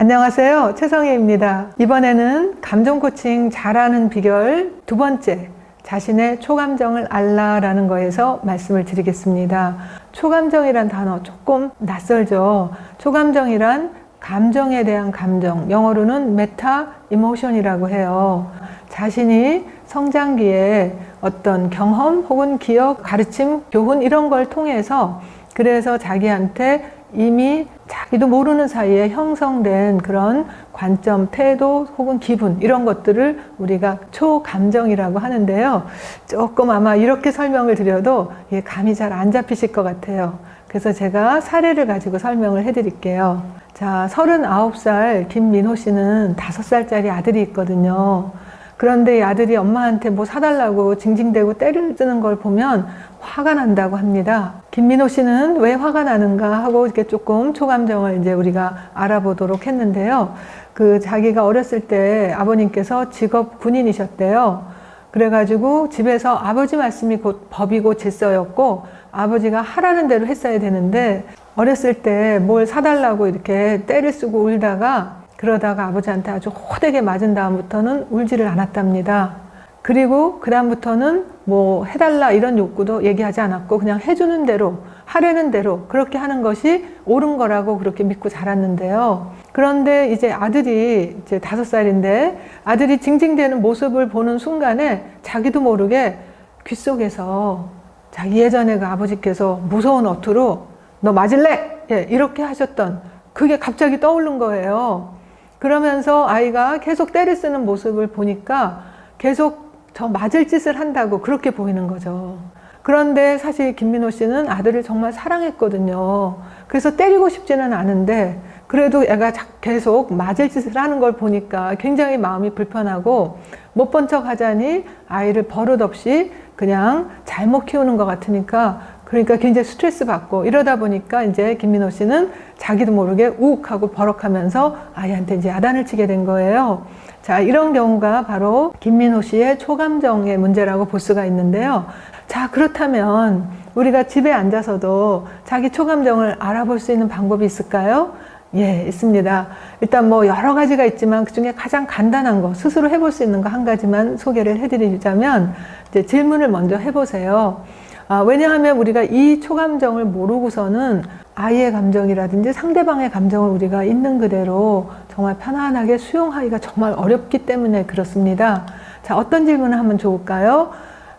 안녕하세요. 최성희입니다. 이번에는 감정 코칭 잘하는 비결 두 번째, 자신의 초감정을 알라라는 거에서 말씀을 드리겠습니다. 초감정이란 단어 조금 낯설죠. 초감정이란 감정에 대한 감정, 영어로는 메타 이모션이라고 해요. 자신이 성장기에 어떤 경험 혹은 기억, 가르침, 교훈 이런 걸 통해서 그래서 자기한테 이미 자기도 모르는 사이에 형성된 그런 관점, 태도 혹은 기분 이런 것들을 우리가 초감정이라고 하는데요. 조금 아마 이렇게 설명을 드려도 이게 감이 잘 안 잡히실 것 같아요. 그래서 제가 사례를 가지고 설명을 해드릴게요. 자, 39살 김민호 씨는 5살짜리 아들이 있거든요. 그런데 이 아들이 엄마한테 뭐 사달라고 징징대고 때리는 걸 보면 화가 난다고 합니다. 김민호 씨는 왜 화가 나는가 하고 이렇게 조금 초감정을 이제 우리가 알아보도록 했는데요. 그 자기가 어렸을 때 아버님께서 직업 군인이셨대요. 그래가지고 집에서 아버지 말씀이 곧 법이고 질서였고 아버지가 하라는 대로 했어야 되는데 어렸을 때 뭘 사달라고 이렇게 때를 쓰고 울다가 그러다가 아버지한테 아주 호되게 맞은 다음부터는 울지를 않았답니다. 그리고 그다음부터는 뭐 해달라 이런 욕구도 얘기하지 않았고 그냥 해주는 대로 하려는 대로 그렇게 하는 것이 옳은 거라고 그렇게 믿고 자랐는데요. 그런데 이제 아들이 이제 다섯 살인데 아들이 징징대는 모습을 보는 순간에 자기도 모르게 귓속에서 자기 예전에 그 아버지께서 무서운 어투로 너 맞을래? 예, 이렇게 하셨던 그게 갑자기 떠오른 거예요. 그러면서 아이가 계속 때를 쓰는 모습을 보니까 계속 저 맞을 짓을 한다고 그렇게 보이는 거죠. 그런데 사실 김민호 씨는 아들을 정말 사랑했거든요. 그래서 때리고 싶지는 않은데 그래도 애가 계속 맞을 짓을 하는 걸 보니까 굉장히 마음이 불편하고 못 본 척 하자니 아이를 버릇없이 그냥 잘못 키우는 것 같으니까 그러니까 굉장히 스트레스 받고 이러다 보니까 이제 김민호 씨는 자기도 모르게 우욱하고 버럭하면서 아이한테 이제 야단을 치게 된 거예요. 자, 이런 경우가 바로 김민호 씨의 초감정의 문제라고 볼 수가 있는데요. 자, 그렇다면 우리가 집에 앉아서도 자기 초감정을 알아볼 수 있는 방법이 있을까요? 예, 있습니다. 일단 뭐 여러 가지가 있지만 그 중에 가장 간단한 거, 스스로 해볼 수 있는 거 한 가지만 소개를 해드리자면 이제 질문을 먼저 해보세요. 아, 왜냐하면 우리가 이 초감정을 모르고서는 아이의 감정이라든지 상대방의 감정을 우리가 있는 그대로 정말 편안하게 수용하기가 정말 어렵기 때문에 그렇습니다. 자, 어떤 질문을 하면 좋을까요?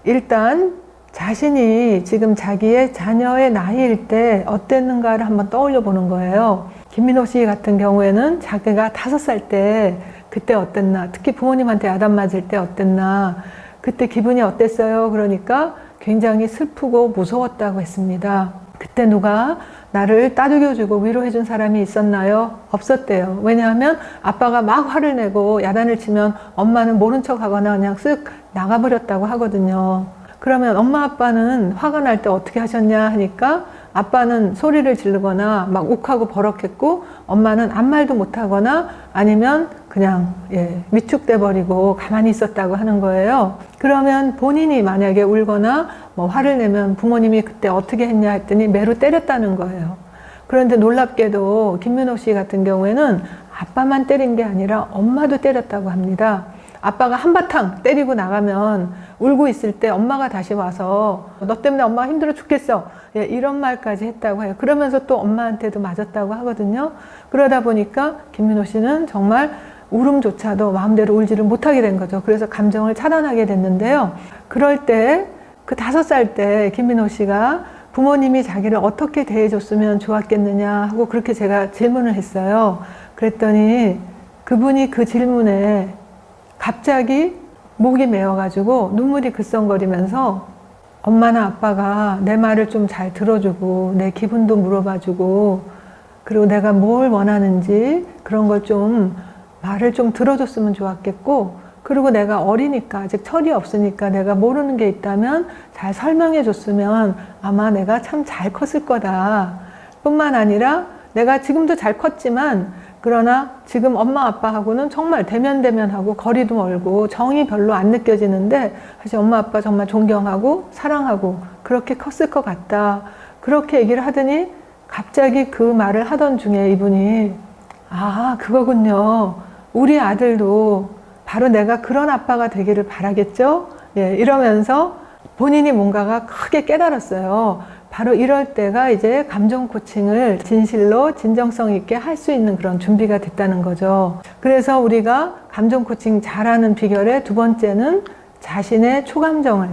일단 자신이 지금 자기의 자녀의 나이일 때 어땠는가를 한번 떠올려 보는 거예요. 김민호 씨 같은 경우에는 자기가 다섯 살 때 그때 어땠나, 특히 부모님한테 야단 맞을 때 어땠나, 그때 기분이 어땠어요? 그러니까 굉장히 슬프고 무서웠다고 했습니다. 그때 누가 나를 따뜻겨주고 위로해준 사람이 있었나요? 없었대요. 왜냐하면 아빠가 막 화를 내고 야단을 치면 엄마는 모른 척 하거나 그냥 쓱 나가버렸다고 하거든요. 그러면 엄마 아빠는 화가 날 때 어떻게 하셨냐 하니까 아빠는 소리를 지르거나 막 욱하고 버럭했고 엄마는 아무 말도 못하거나 아니면 그냥 예, 위축돼 버리고 가만히 있었다고 하는 거예요. 그러면 본인이 만약에 울거나 뭐 화를 내면 부모님이 그때 어떻게 했냐 했더니 매로 때렸다는 거예요. 그런데 놀랍게도 김민호 씨 같은 경우에는 아빠만 때린 게 아니라 엄마도 때렸다고 합니다. 아빠가 한바탕 때리고 나가면 울고 있을 때 엄마가 다시 와서 너 때문에 엄마가 힘들어 죽겠어. 예, 이런 말까지 했다고 해요. 그러면서 또 엄마한테도 맞았다고 하거든요. 그러다 보니까 김민호 씨는 정말 울음조차도 마음대로 울지를 못하게 된 거죠. 그래서 감정을 차단하게 됐는데요. 그럴 때 그 다섯 살 때 김민호 씨가 부모님이 자기를 어떻게 대해줬으면 좋았겠느냐 하고 그렇게 제가 질문을 했어요. 그랬더니 그분이 그 질문에 갑자기 목이 메어가지고 눈물이 글썽거리면서 엄마나 아빠가 내 말을 좀 잘 들어주고 내 기분도 물어봐주고 그리고 내가 뭘 원하는지 그런 걸좀 말을 좀 들어줬으면 좋았겠고 그리고 내가 어리니까 아직 철이 없으니까 내가 모르는 게 있다면 잘 설명해 줬으면 아마 내가 참 잘 컸을 거다 뿐만 아니라 내가 지금도 잘 컸지만 그러나 지금 엄마 아빠하고는 정말 대면대면하고 거리도 멀고 정이 별로 안 느껴지는데 사실 엄마 아빠 정말 존경하고 사랑하고 그렇게 컸을 것 같다. 그렇게 얘기를 하더니 갑자기 그 말을 하던 중에 이분이 아, 그거군요. 우리 아들도 바로 내가 그런 아빠가 되기를 바라겠죠? 예, 이러면서 본인이 뭔가가 크게 깨달았어요. 바로 이럴 때가 이제 감정 코칭을 진실로 진정성 있게 할 수 있는 그런 준비가 됐다는 거죠. 그래서 우리가 감정 코칭 잘하는 비결의 두 번째는 자신의 초감정을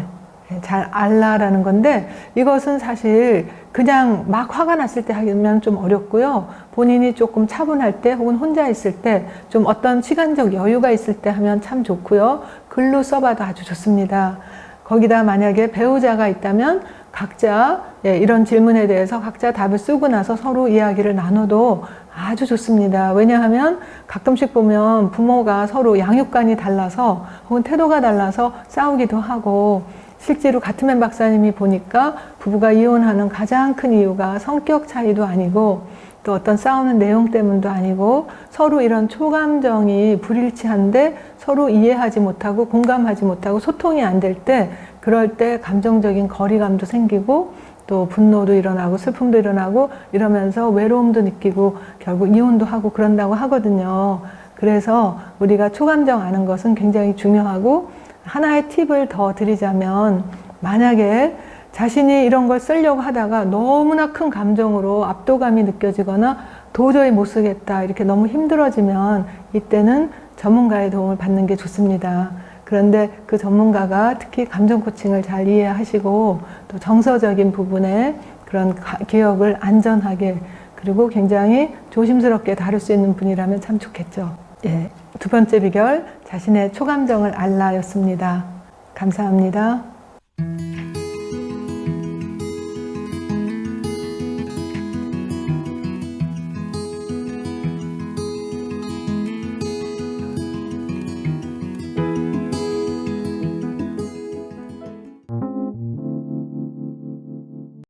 잘 알라라는 건데 이것은 사실 그냥 막 화가 났을 때 하면 좀 어렵고요. 본인이 조금 차분할 때 혹은 혼자 있을 때 좀 어떤 시간적 여유가 있을 때 하면 참 좋고요. 글로 써봐도 아주 좋습니다. 거기다 만약에 배우자가 있다면 각자 예, 이런 질문에 대해서 각자 답을 쓰고 나서 서로 이야기를 나눠도 아주 좋습니다. 왜냐하면 가끔씩 보면 부모가 서로 양육관이 달라서 혹은 태도가 달라서 싸우기도 하고 실제로 가트맨 박사님이 보니까 부부가 이혼하는 가장 큰 이유가 성격 차이도 아니고 또 어떤 싸우는 내용 때문도 아니고 서로 이런 초감정이 불일치한데 서로 이해하지 못하고 공감하지 못하고 소통이 안 될 때 그럴 때 감정적인 거리감도 생기고 또 분노도 일어나고 슬픔도 일어나고 이러면서 외로움도 느끼고 결국 이혼도 하고 그런다고 하거든요. 그래서 우리가 초감정 아는 것은 굉장히 중요하고 하나의 팁을 더 드리자면 만약에 자신이 이런 걸 쓰려고 하다가 너무나 큰 감정으로 압도감이 느껴지거나 도저히 못 쓰겠다 이렇게 너무 힘들어지면 이때는 전문가의 도움을 받는 게 좋습니다. 그런데 그 전문가가 특히 감정 코칭을 잘 이해하시고 또 정서적인 부분에 그런 가- 기억을 안전하게 그리고 굉장히 조심스럽게 다룰 수 있는 분이라면 참 좋겠죠. 예. 두 번째 비결, 자신의 초감정을 알라였습니다. 감사합니다.